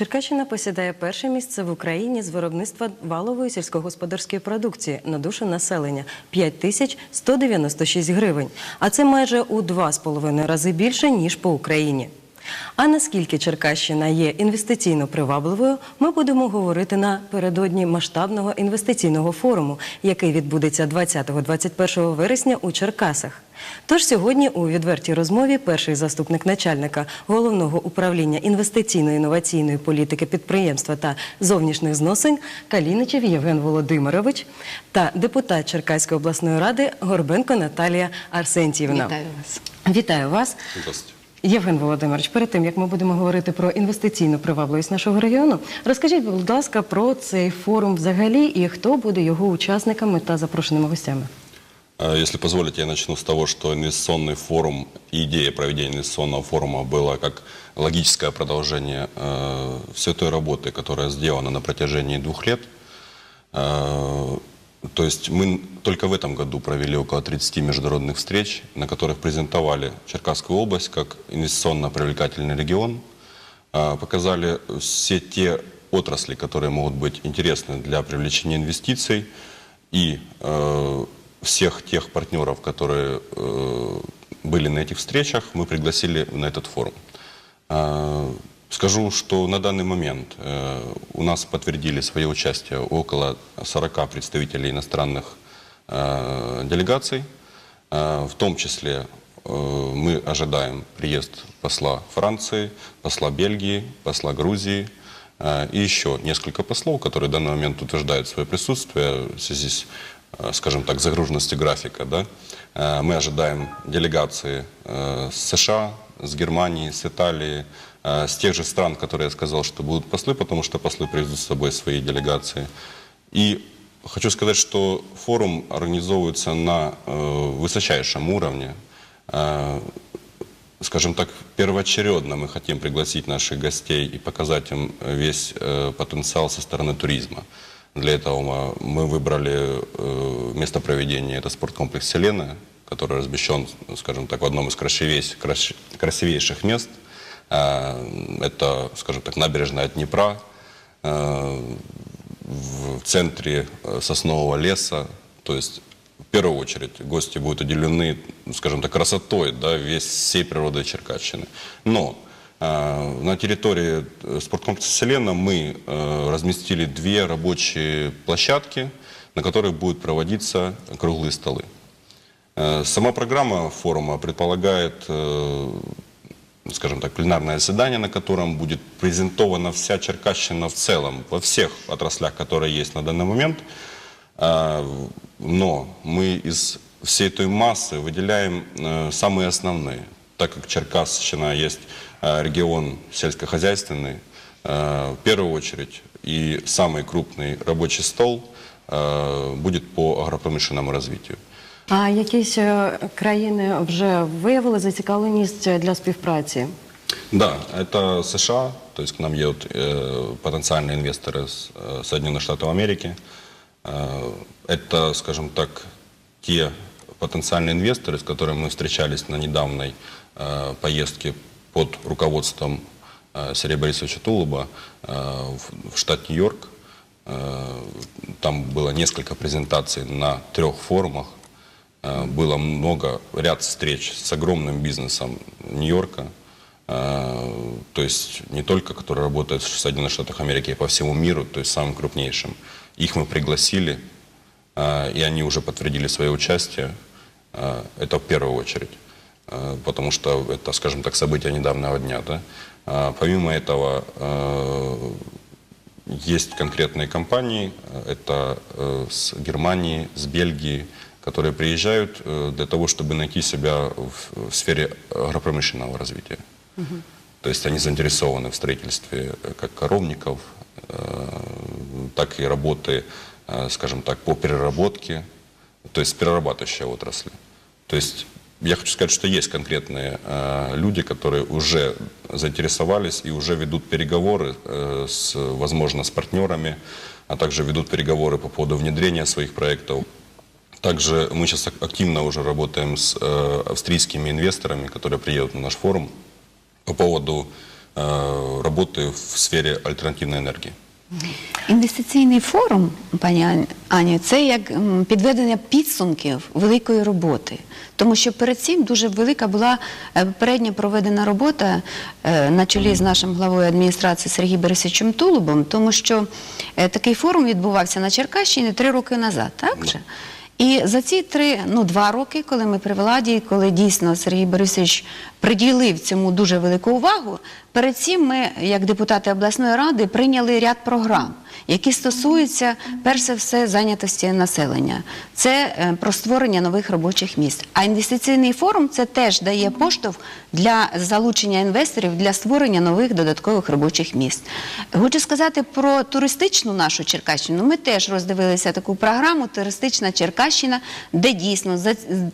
Черкащина посідає перше місце в Україні з виробництва валової сільськогосподарської продукції на душу населення 5196 гривень. А це майже у два з половиною рази більше ніж по Україні. А наскільки Черкащина є інвестиційно привабливою, ми будемо говорити напередодні масштабного інвестиційного форуму, який відбудеться 20-21 вересня у Черкасах. Тож сьогодні у відвертій розмові перший заступник начальника головного управління інвестиційно-інноваційної політики підприємства та зовнішніх зносин Каліничев Євген Володимирович та депутат Черкаської обласної ради Горбенко Наталія Арсентіївна. Вітаю вас. Вітаю вас. Здравствуйте. Євген Володимирович, перед тим як ми будемо говорити про інвестиційну привабливість нашого регіону, розкажіть, будь ласка, про цей форум взагалі і хто буде його учасниками та запрошеними гостями. А, Если позволите, я начну с того, что инвестиционный форум и идея проведения инвестиционного форума была как логическое продолжение э, всей той работы, которая сделана на протяжении двух лет. Э, то есть мы только в этом году провели около 30 международных встреч, на которых презентовали Черкасскую область как инвестиционно привлекательный регион, э, показали все те отрасли, которые могут быть интересны для привлечения инвестиций, и э, всех тех партнеров, которые э, были на этих встречах, мы пригласили на этот форум. Скажу, что на данный момент э, у нас подтвердили свое участие около 40 представителей иностранных э, делегаций. Э, В том числе мы ожидаем приезд посла Франции, посла Бельгии, посла Грузии и еще несколько послов, которые в данный момент утверждают свое присутствие в связи с, скажем так, загруженностью графика. Да? Мы ожидаем делегации с США, с Германии, с Италии, с тех же стран, которые я сказал, что будут послы, потому что послы привезут с собой свои делегации. И хочу сказать, что форум организовывается на э, высочайшем уровне. Э, скажем так, первоочередно мы хотим пригласить наших гостей и показать им весь э, потенциал со стороны туризма. Для этого мы- выбрали э, место проведения, это спорткомплекс «Селена», который размещен, скажем так, в одном из красивейших, крас- красивейших мест. Э, Это, скажем так, набережная Днепра, э, в центре э, соснового леса. То есть, в первую очередь, гости будут уделены, скажем так, красотой да, весь, всей природы Черкащины. Но на территории спорткомплекса «Селена» мы разместили две рабочие площадки, на которых будут проводиться круглые столы. Сама программа форума предполагает, скажем так, пленарное заседание, на котором будет презентована вся Черкащина в целом, во всех отраслях, которые есть на данный момент. Э, Но мы из всей той массы выделяем э, самые основные. Так как Черкащина есть э, регион сельскохозяйственный, э, в первую очередь, и самый крупный рабочий стол будет по агропромышленному развитию. А якісь е, країни вже виявили зацікавленість для співпраці? Да, это США, то есть к нам едут э, потенциальные инвесторы из э, Соединенных Штатов Америки. Э, это, скажем так, те потенциальные инвесторы, с которыми мы встречались на недавней э, поездке под руководством э, Сергея Борисовича Тулуба э, в, в штат Нью-Йорк. Э, там было несколько презентаций на трех форумах. Э, Было много, ряд встреч с огромным бизнесом Нью-Йорка. Э, То есть не только, которые работают в Соединенных Штатах Америки, а по всему миру, то есть самым крупнейшим. Их мы пригласили, э, и они уже подтвердили свое участие. Это в первую очередь. Потому что это, скажем так, событие недавнего дня. Да? А Помимо этого, есть конкретные компании, это э, с Германии, с Бельгии, которые приезжают э, для того, чтобы найти себя в, в сфере агропромышленного развития. То есть они заинтересованы в строительстве э, как коровников, э, так и работы, скажем так, по переработке, то есть перерабатывающей отрасли. То есть я хочу сказать, что есть конкретные э, люди, которые уже заинтересовались и уже ведут переговоры, э, с, возможно, с партнерами, а также ведут переговоры по поводу внедрения своих проектов. Также мы сейчас ак- активно уже работаем с э, австрийскими инвесторами, которые приедут на наш форум по поводу э, работы в сфере альтернативной энергии. Інвестиційний форум, пані Ань- Аню, це як м, підведення підсумків великої роботи. Тому що перед цим дуже велика була е, попередня проведена робота е, на чолі з нашим главою адміністрації Сергієм Борисовичем Тулубом, тому що е, такий форум відбувався на Черкащині три роки назад, так же? І за ці три, ну два роки, коли ми при владі, коли дійсно Сергій Борисович приділив цьому дуже велику увагу, перед цим ми, як депутати обласної ради, прийняли ряд програм, які стосуються перш за все зайнятості населення. Це е, про створення нових робочих місць. А інвестиційний форум це теж дає поштовх для залучення інвесторів для створення нових додаткових робочих місць. Хочу сказати про туристичну нашу Черкащину. Ми теж роздивилися таку програму Туристична Черкащина, де дійсно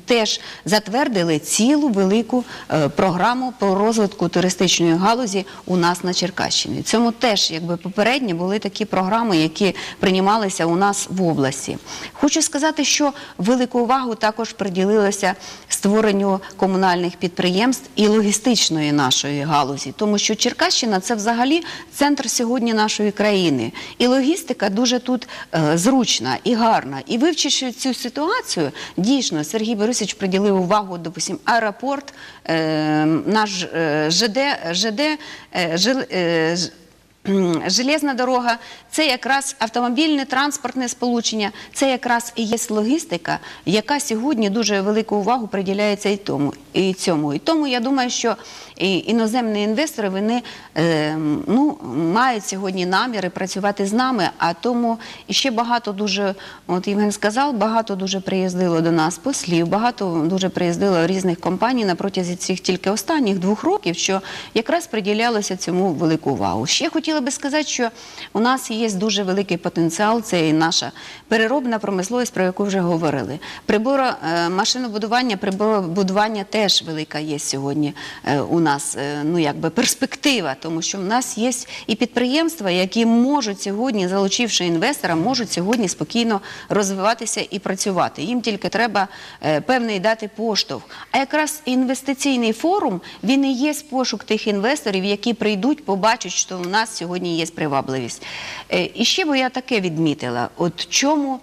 теж затвердили цілу велику е, програму по розвитку туристичної галузі у нас на Черкащині. Цьому теж якби попередньо були такі програми, які приймалися у нас в області. Хочу сказати, що велику увагу також приділилося створенню комунальних підприємств і логістичної нашої галузі, тому що Черкащина це взагалі центр сьогодні нашої країни. І логістика дуже тут е, зручна і гарна. І вивчивши цю ситуацію, дійсно Сергій Борисович приділив увагу, допустим, аеропорт, е, наш е, ЖД, ЖД, е, Железна дорога це якраз автомобільне транспортне сполучення, це якраз і є логістика, яка сьогодні дуже велику увагу приділяється і тому і цьому. І тому я думаю, що іноземні інвестори вони е, ну, мають сьогодні наміри працювати з нами. А тому ще багато дуже, от Євген сказав, багато дуже приїздило до нас послів, багато дуже приїздило різних компаній на протязі цих тільки останніх двох років, що якраз приділялося цьому велику увагу. Ще хотіла би сказати, що у нас є дуже великий потенціал. Це і наша переробна промисловість, про яку вже говорили. Приборо е, машинобудування, приборобудування теж велика є сьогодні е, у нас. е, Ну якби перспектива, тому що в нас є і підприємства, які можуть сьогодні, залучивши інвестора, можуть сьогодні спокійно розвиватися і працювати. Їм тільки треба певний дати поштовх. А якраз інвестиційний форум він і є пошук тих інвесторів, які прийдуть, побачать, що у нас сьогодні є привабливість. Е, І ще би я таке відмітила: от чому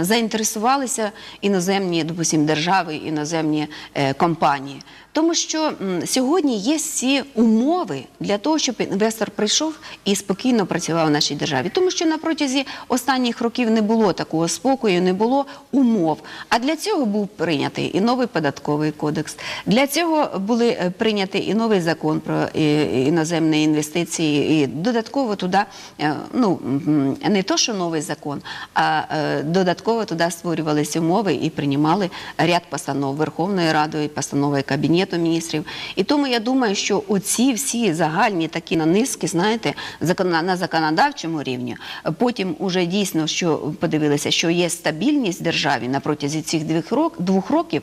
заінтересувалися іноземні, допустим, держави, іноземні е, компанії. Тому що сьогодні є всі умови для того, щоб інвестор прийшов і спокійно працював в нашій державі. Тому що на протязі останніх років не було такого спокою, не було умов. А для цього був прийнятий і новий податковий кодекс. Для цього були е, прийняті і новий закон про е, іноземні інвестиції, і додатково туди, ну не то, що новий закон, а додатково туди створювалися умови і приймали ряд постанов Верховної Ради, постанови Кабінету міністрів. І тому я думаю, що оці всі загальні такі нанизки, знаєте, на законодавчому рівні, потім уже дійсно, що подивилися, що є стабільність в державі на протязі цих двох років.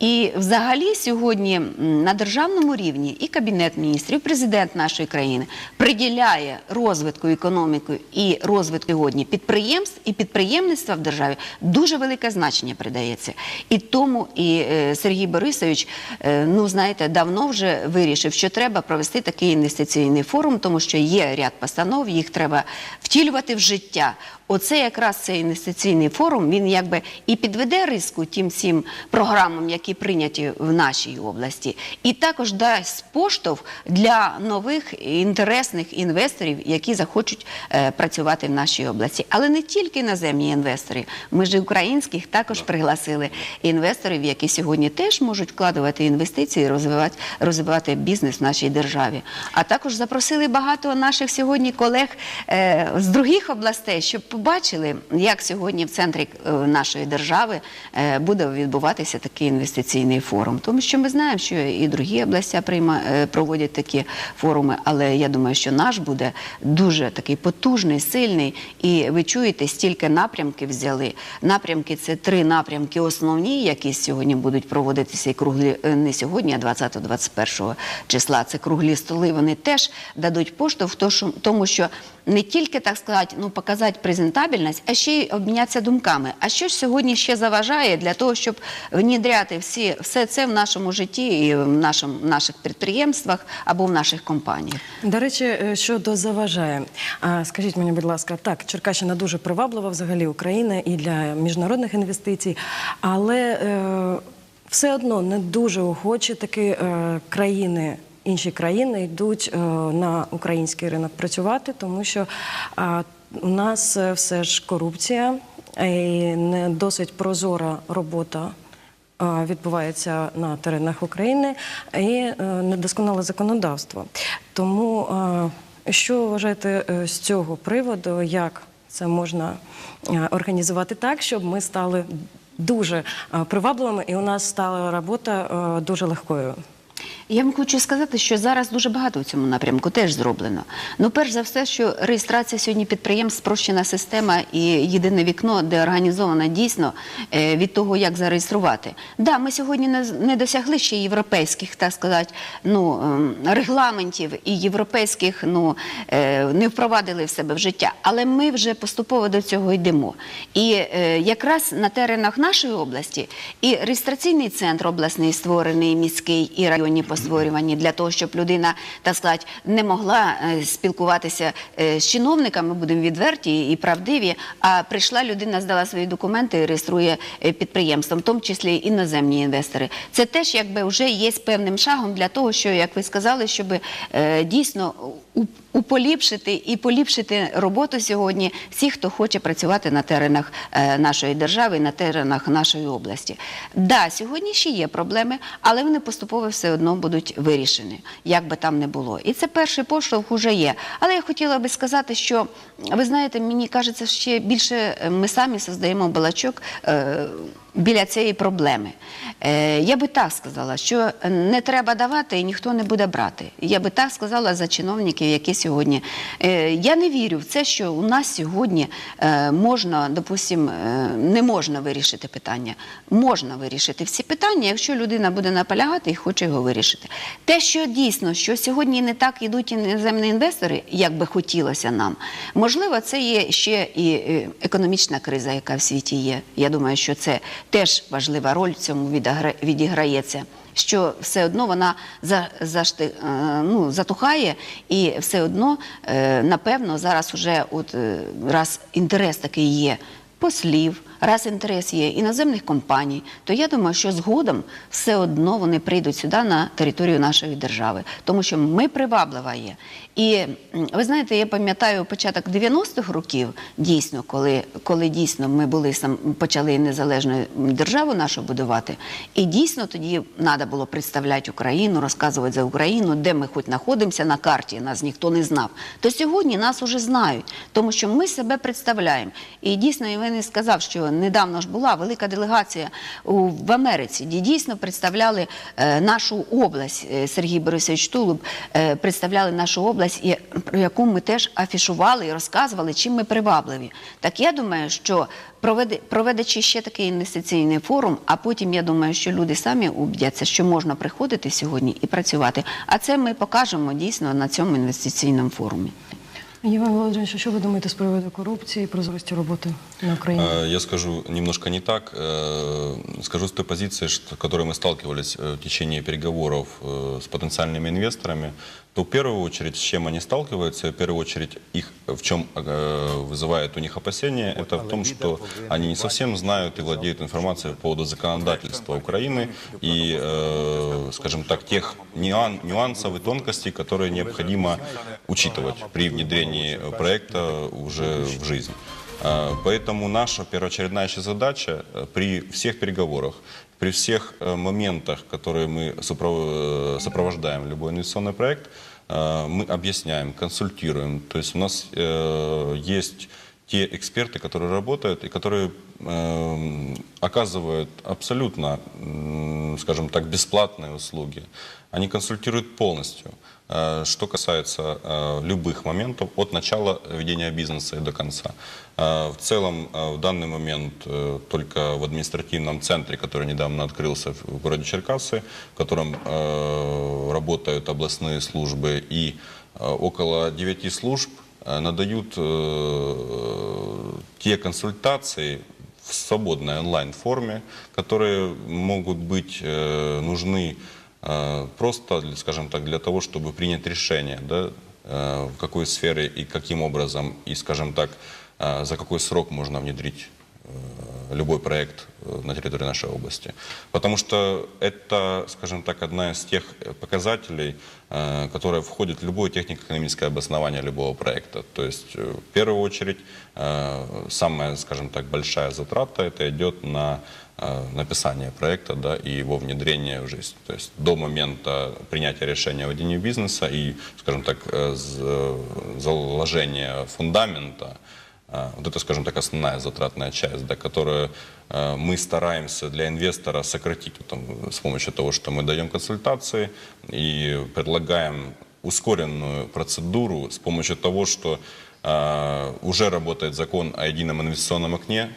І взагалі сьогодні на державному рівні і Кабінет міністрів, і президент нашої країни приділяє розвитку економіки і розвитку сьогодні підприємств і підприємництва в державі дуже велике значення придається. І тому і е, Сергій Борисович, е, ну знаєте, давно вже вирішив, що треба провести такий інвестиційний форум, тому що є ряд постанов, їх треба втілювати в життя. Оце якраз цей інвестиційний форум. Він якби і підведе риску тим всім програмам, які прийняті в нашій області, і також дасть поштовх для нових інтересних інвесторів, які захочуть е, працювати в нашій області. Але не тільки іноземні інвестори. Ми ж українських також пригласили інвесторів, які сьогодні теж можуть вкладувати інвестиції, розвивати, розвивати бізнес в нашій державі. А також запросили багато наших сьогодні колег е, з других областей, щоб побачили, як сьогодні в центрі е, нашої держави е, буде відбуватися такий інвестиційний форум. Тому що ми знаємо, що і другі області е, проводять такі форуми, але я думаю, що наш буде дуже такий потужний, сильний. І ви чуєте, стільки напрямків взяли. Напрямки це три напрямки основні, які сьогодні будуть проводитися і круглі не сьогодні, а 20-21 числа. Це круглі столи. Вони теж дадуть поштовх, то, тому що не тільки так сказати, ну показати презентацію. Рентабельність, а ще й обмінятися думками. А що ж сьогодні ще заважає для того, щоб внідряти всі, все це в нашому житті і в нашому, наших підприємствах або в наших компаніях? До речі, е, щодо заважає, скажіть мені, будь ласка, так, Черкащина дуже приваблива взагалі Україна і для міжнародних інвестицій, але е, все одно не дуже охочі такі е, країни. Інші країни йдуть е, на український ринок працювати, тому що у нас е, все ж корупція і не досить прозора робота е, відбувається на теренах України і е, недосконале законодавство. Тому е, що вважаєте е, з цього приводу, як це можна е, організувати так, щоб ми стали дуже е, привабливими і у нас стала робота е, дуже легкою? Я вам хочу сказати, що зараз дуже багато в цьому напрямку теж зроблено. Ну, перш за все, що реєстрація сьогодні підприємств, спрощена система і єдине вікно, де організовано дійсно е, від того, як зареєструвати. Да, ми сьогодні не, досягли ще європейських, так сказати, ну, ем, регламентів і європейських ну, е, не впровадили в себе в життя, але ми вже поступово до цього йдемо. І е, якраз на теренах нашої області і реєстраційний центр обласний створений, міський і районні постворювані для того, щоб людина, так сказати, не могла е, спілкуватися е, з чиновниками, будемо відверті і правдиві. А прийшла людина, здала свої документи і реєструє підприємством, підприємство, в тому числі іноземні інвестори. Це теж якби вже є певним шагом для того, що як ви сказали, щоб е, дійсно уполіпшити і поліпшити роботу сьогодні всіх, хто хоче працювати на теренах е, нашої держави, на теренах нашої області. Да, сьогодні ще є проблеми, але вони поступово все одно будуть вирішені, як би там не було. І це перший поштовх уже є. Але я хотіла би сказати, що ви знаєте, мені кажеться, ще більше е, ми самі создаємо балачок. Біля цієї проблеми. Е, я би так сказала, що не треба давати і ніхто не буде брати. Я би так сказала за чиновників, які сьогодні. Е, я не вірю в це, що у нас сьогодні е, можна, допустим, е, не можна вирішити питання. Можна вирішити всі питання, якщо людина буде наполягати і хоче його вирішити. Те, що дійсно, що сьогодні не так йдуть іноземні інвестори, як би хотілося нам, можливо, це є ще і економічна криза, яка в світі є. Я думаю, що це теж важлива роль в цьому відігра- відіграється. Що все одно вона за, зашти, е, ну, затухає, і все одно, е, напевно, зараз уже от е, раз інтерес такий є послів, раз інтерес є іноземних компаній, то я думаю, що згодом все одно вони прийдуть сюди на територію нашої держави, тому що ми приваблива є. І ви знаєте, я пам'ятаю початок 90-х років, дійсно, коли, коли дійсно ми були сам почали незалежну державу нашу будувати, і дійсно тоді треба було представляти Україну, розказувати за Україну, де ми хоч знаходимося на карті, нас ніхто не знав. То сьогодні нас уже знають, тому що ми себе представляємо. І дійсно, Євгеній сказав, що недавно ж була велика делегація в Америці, де дійсно представляли е, нашу область. Е, Сергій Борисович Тулуб е, представляли нашу область, і, про яку ми теж афішували і розказували, чим ми привабливі. Так я думаю, що проведе, проведучи ще такий інвестиційний форум, а потім я думаю, що люди самі убедяться, що можна приходити сьогодні і працювати. А це ми покажемо дійсно на цьому інвестиційному форумі. Євген Володимирович, що ви думаєте з приводу корупції і прозорості роботи на Україні? Э, Я скажу немножко не так. Э, Скажу с той позиции, что, с которой мы сталкивались э, в течение переговоров э, с потенциальными инвесторами, То в первую очередь, с чем они сталкиваются, в первую очередь их в чем э, вызывает у них опасения, это в том, что они не совсем знают и владеют информацией по поводу законодательства Украины и, э, скажем так, тех нюан- нюансов и тонкостей, которые необходимо учитывать при внедрении э, проекта уже в жизнь. А, Поэтому наша первоочередная задача э, при всех переговорах, при всех э, моментах, которые мы сопро- э, сопровождаем любой инвестиционный проект, э, мы объясняем, консультируем. То есть у нас э, есть те эксперты, которые работают и которые э, оказывают абсолютно, м, скажем так, бесплатные услуги. Они консультируют полностью. Э, Что касается э, любых моментов от начала ведения бизнеса и до конца. Э, В целом, в данный момент только в административном центре, который недавно открылся в городе Черкассы, в котором работают областные службы и около 9 служб надают те консультации в свободной онлайн-форме, которые могут быть э, нужны э, просто, для- скажем так, для того, чтобы принять решение, да, э, в какой сфере и каким образом, и, скажем так, э, за какой срок можно внедрить э, любой проект э, на территории нашей области. Потому что это, скажем так, одна из тех э, показателей, э, которая входит в любое технико-экономическое обоснование любого проекта. То есть, э, в первую очередь, э, самая, скажем так, большая затрата это идет на э, написание проекта да, и его внедрение в жизнь. То есть до момента принятия решения о ведении бизнеса и, скажем так, э, э, заложения фундамента, Вот это, скажем так, основная затратная часть, да, которую э, мы стараемся для инвестора сократить там, с помощью того, что мы даем консультации и предлагаем ускоренную процедуру с помощью того, что э, уже работает закон о едином инвестиционном окне,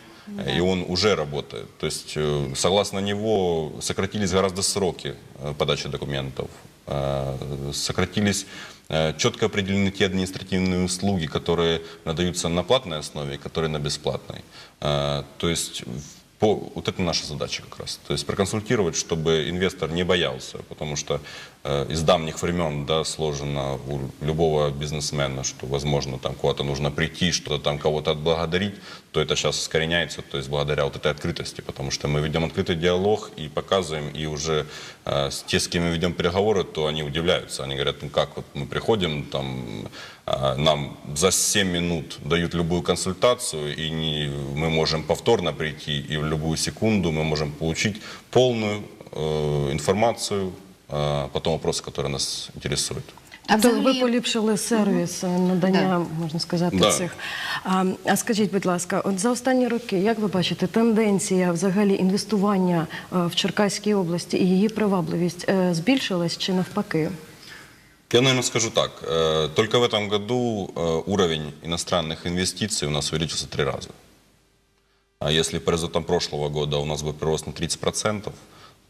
и он уже работает. То есть, э, согласно него, сократились гораздо сроки э, подачи документов, э, сократились э, четко определены те административные услуги, которые надаются на платной основе, и которые на бесплатной. Э, То есть по, вот это наша задача как раз. То есть проконсультировать, чтобы инвестор не боялся, потому что э, из давних времен да, сложено у любого бизнесмена, что, возможно, там куда-то нужно прийти, что-то там кого-то отблагодарить, то это сейчас искореняется, то есть благодаря вот этой открытости, потому что мы ведем открытый диалог и показываем, и уже э, те, с кем мы ведем переговоры, то они удивляются, они говорят, ну как, вот мы приходим, там, э, нам за 7 минут дают любую консультацию, и не, мы можем повторно прийти, и в любую секунду мы можем получить полную э, информацию э, по тому вопросу, который нас интересует. А Тобто ви взагалі, поліпшили сервіс е, надання, можна сказати, Да. цих. А, а скажіть, будь ласка, от за останні роки, як ви бачите, тенденція взагалі інвестування е, в Черкаській області і її привабливість е, збільшилась чи навпаки? Я, наверное, скажу так. э, Только в этом году э, уровень иностранных инвестиций у нас увеличился три раза. А если по результатам прошлого года у нас был прирост на 30%,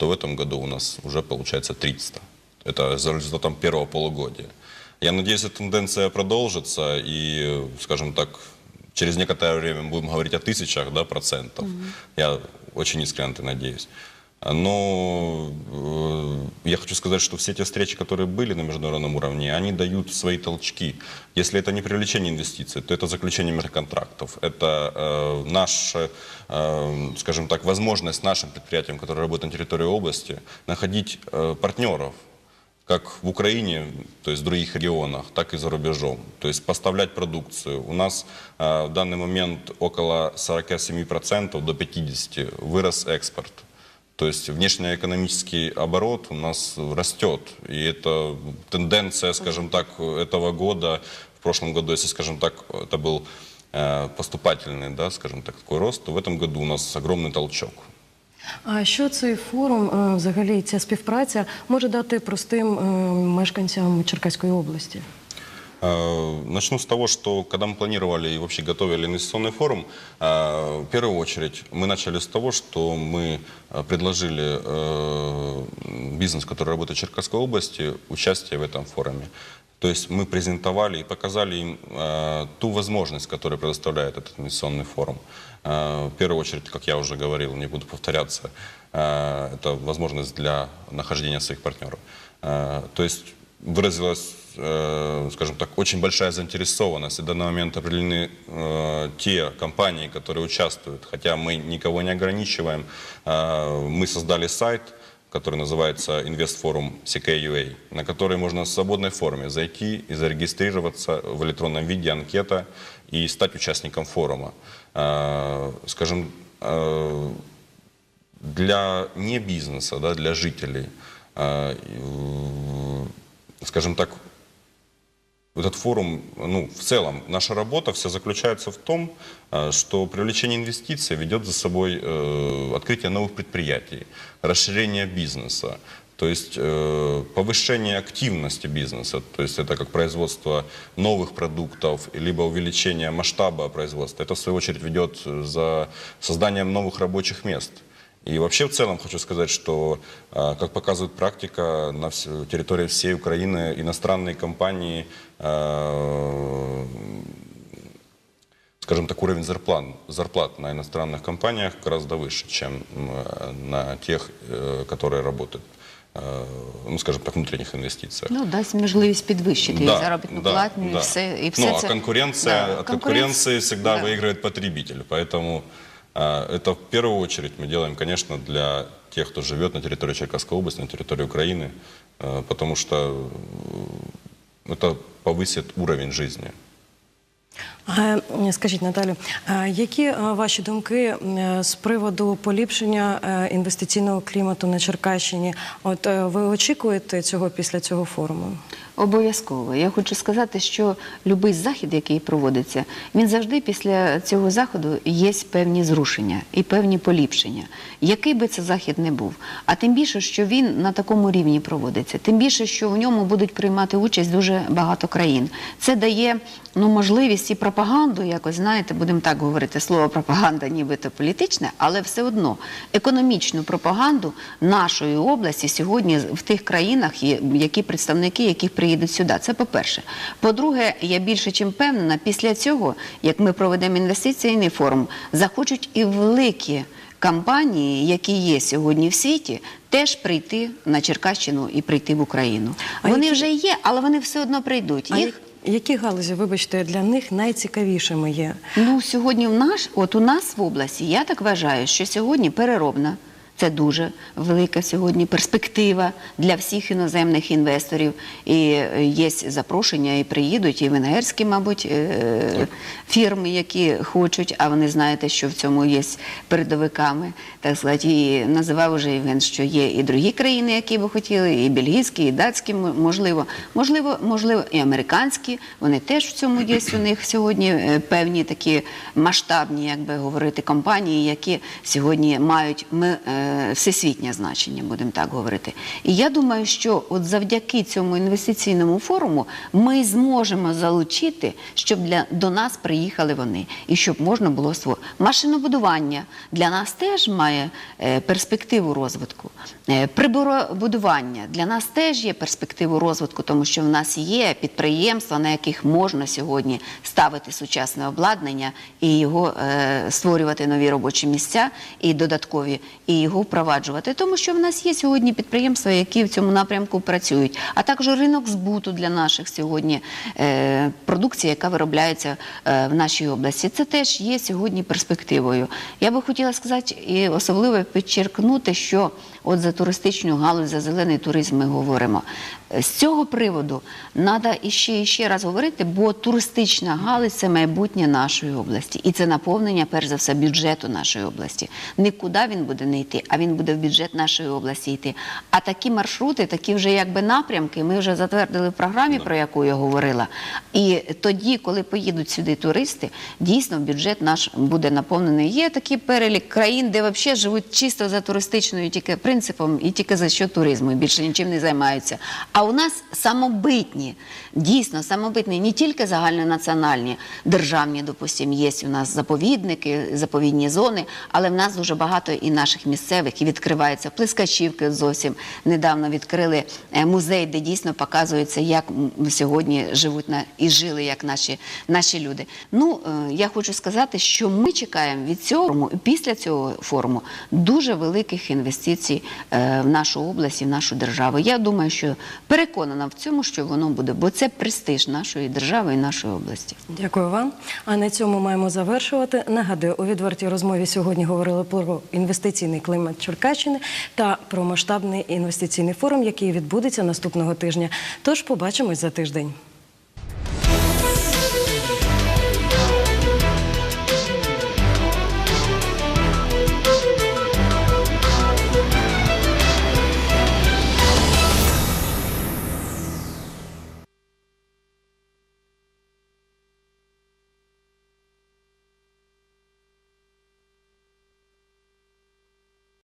то в этом году у нас уже получается 300. Это за результатом первого полугодия. Я надеюсь, эта тенденция продолжится и, э, скажем так, через некоторое время мы будем говорить о тысячах да, процентов. Я очень искренне это надеюсь. Но э, я хочу сказать, что все те встречи, которые были на международном уровне, они дают свои толчки. Если это не привлечение инвестиций, то это заключение контрактов. Это э, наша, э, скажем так, возможность нашим предприятиям, которые работают на территории области, находить э, партнеров, как в Украине, то есть в других регионах, так и за рубежом. То есть поставлять продукцию. У нас э, в данный момент около 47% до 50% вырос экспорт. То есть внешнеэкономический оборот у нас растет. И это тенденция, скажем так, этого года. В прошлом году, если, скажем так, это был э, поступательный, да, скажем так, такой рост, то в этом году у нас огромный толчок. А що цей форум, е, взагалі ця співпраця може дати простим е, мешканцям Черкаської області? Э, Начну с того, что когда мы планировали и вообще готовили инвестиционный форум, э, в первую очередь мы начали с того, что мы э, предложили бизнес, который работает в Черкасской области, участие в этом форуме. То есть мы презентовали и показали им ту возможность, которую предоставляет этот инвестиционный форум. В первую очередь, как я уже говорил, не буду повторяться, это возможность для нахождения своих партнеров. То есть выразилась, э, скажем так, очень большая заинтересованность. И в данный момент определены э, те компании, которые участвуют. Хотя мы никого не ограничиваем. Э, мы создали сайт, который называется InvestForum CK.UA, на который можно в свободной форме зайти и зарегистрироваться в электронном виде анкета и стать участником форума. Скажем, для не бизнеса, да, для жителей, скажем так, этот форум, ну, в целом, наша работа вся заключается в том, э, что привлечение инвестиций ведет за собой э, открытие новых предприятий, расширение бизнеса, то есть э, повышение активности бизнеса, то есть это как производство новых продуктов, либо увеличение масштаба производства. Это, в свою очередь, ведет за созданием новых рабочих мест. И вообще в целом хочу сказать, что, э, как показывает практика, на вс- территории всей Украины иностранные компании, э, скажем так, уровень зарплат, зарплат на иностранных компаниях гораздо выше, чем м, э, на тех, э, которые работают, э, ну, скажем так, внутренних инвестициях. Ну, дасть можливість підвищити і заробітну да, платню, і да. все. І все ну, це... а конкуренция, Да, от конкуренц- конкуренции всегда да. выигрывает потребитель. Поэтому э, это в первую очередь мы делаем, конечно, для тех, кто живет на территории Черкасской области, на территории Украины, э, потому что э, это повысит уровень жизни. Е, Скажіть, Наталю, які е, ваші думки е, з приводу поліпшення е, інвестиційного клімату на Черкащині? От е, ви очікуєте цього після цього форуму? Обов'язково. Я хочу сказати, що будь-який захід, який проводиться, він завжди після цього заходу є певні зрушення і певні поліпшення, який би це захід не був. А тим більше, що він на такому рівні проводиться, тим більше, що в ньому будуть приймати участь дуже багато країн. Це дає ну, можливість і пропаганду, якось знаєте, будемо так говорити, слово пропаганда, нібито політичне, але все одно економічну пропаганду нашої області сьогодні в тих країнах, які представники, яких приїдуть сюди. Це по-перше. По-друге, я більше чим впевнена, після цього, як ми проведемо інвестиційний форум, захочуть і великі компанії, які є сьогодні в світі, теж прийти на Черкащину і прийти в Україну. Вони вже є, але вони все одно прийдуть. Їх які галузі, вибачте, для них найцікавішими є? Ну, сьогодні в наш, от у нас в області, я так вважаю, що сьогодні переробна. Це дуже велика сьогодні перспектива для всіх іноземних інвесторів. І е, є запрошення, і приїдуть, і венгерські, мабуть, е, фірми, які хочуть, а вони знаєте, що в цьому є передовиками. Так сказати, і називав вже Євген, що є і другі країни, які би хотіли, і бельгійські, і датські, можливо, можливо, можливо, і американські. Вони теж в цьому є. У них сьогодні е, певні такі масштабні, як би говорити, компанії, які сьогодні мають ми, всесвітнє значення, будемо так говорити. І я думаю, що от завдяки цьому інвестиційному форуму ми зможемо залучити, щоб для до нас приїхали вони, і щоб можна було створити. Машинобудування для нас теж має е, перспективу розвитку. Е, Приборобудування для нас теж є перспективу розвитку, тому що в нас є підприємства, на яких можна сьогодні ставити сучасне обладнання і його е, створювати нові робочі місця і додаткові, і його впроваджувати. Тому що в нас є сьогодні підприємства, які в цьому напрямку працюють, а також ринок збуту для наших сьогодні е, продукції, яка виробляється е, в нашій області. Це теж є сьогодні перспективою. Я би хотіла сказати і особливо підчеркнути, що от за туристичну галузь, за зелений туризм ми говоримо. Е, З цього приводу треба іще і ще раз говорити, бо туристична галузь це майбутнє нашої області, і це наповнення, перш за все, бюджету нашої області. Нікуди він буде не йти, а він буде в бюджет нашої області йти. А такі маршрути, такі вже якби напрямки, ми вже затвердили в програмі, про яку я говорила. І тоді, коли поїдуть сюди туристи, дійсно бюджет наш буде наповнений. Є такий перелік країн, де взагалі живуть чисто за туристичною тільки принципом і тільки за що туризму, і більше нічим не займаються. А у нас самобитні, дійсно самобитні, не тільки загальнонаціональні, державні, допустимо, є у нас заповідники, заповідні зони, але в нас дуже багато і наших місцевих, і відкриваються плескачівки зовсім. Недавно відкрили е, музей, де дійсно показується, як сьогодні живуть на, і жили як наші, наші люди. Ну, е, я хочу сказати, що ми чекаємо від цього форуму, після цього форуму дуже великих інвестицій в нашу область і в нашу державу. Я думаю, що переконана в цьому, що воно буде, бо це престиж нашої держави і нашої області. Дякую вам. А на цьому маємо завершувати. Нагадую, у відвертій розмові сьогодні говорили про інвестиційний клімат Черкащини та про масштабний інвестиційний форум, який відбудеться наступного тижня. Тож побачимось за тиждень.